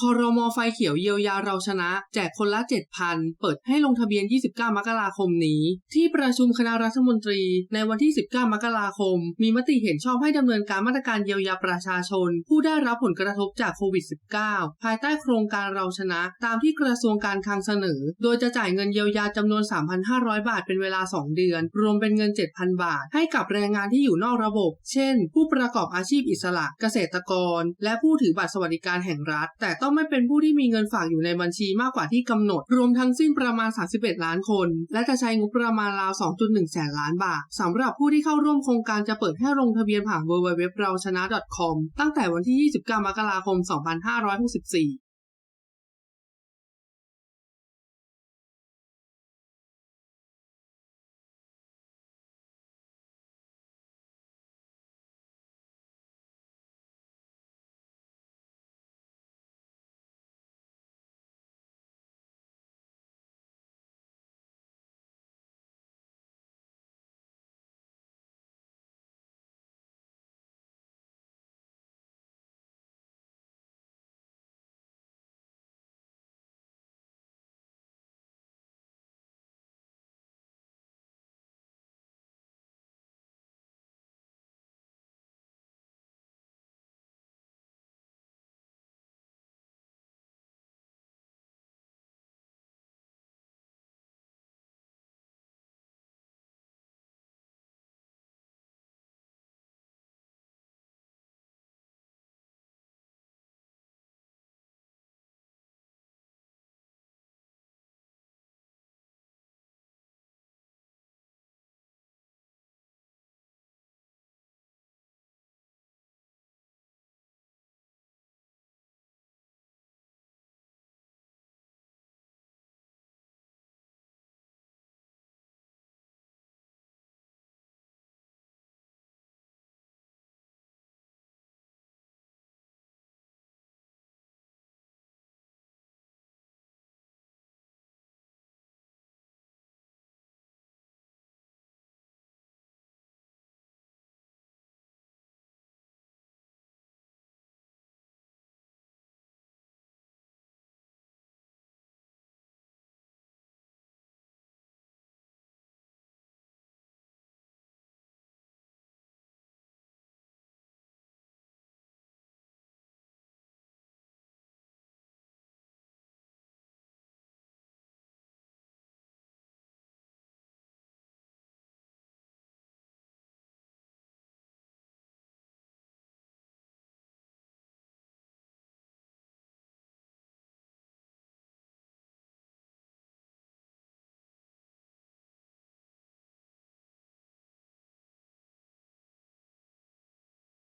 คอรมอไฟเขียวเยียวยาเราชนะ แจกคนละ 7,000 เปิดให้ลงทะเบียน 29 มกราคมนี้ ที่ประชุมคณะรัฐมนตรีในวันที่ 19 มกราคม มีมติเห็นชอบให้ดำเนินการมาตรการเยียวยาประชาชน ผู้ได้รับผลกระทบจากโควิด -19 ภายใต้โครงการเราชนะ ตามที่กระทรวงการคลังเสนอ โดยจะจ่ายเงินเยียวยาจำนวน 3,500 บาทเป็นเวลา 2 เดือน รวมเป็นเงิน 7,000 บาท ให้กับแรงงานที่อยู่นอกระบบ เช่น ผู้ประกอบอาชีพอิสระ เกษตรกร และผู้ถือบัตรสวัสดิการแห่งรัฐ แต่ต้องไม่เป็นผู้ที่มีเงินฝากอยู่ในบัญชีมากกว่าที่กำหนด รวมทั้งสิ้นประมาณ 31 ล้านคน และจะใช้งบประมาณราว 2.1 แสนล้านบาทสำหรับผู้ที่เข้าร่วมโครงการจะเปิดให้ลงทะเบียนผ่าน www เราชนะ .com ตั้งแต่วันที่ 29 มกราคม 2564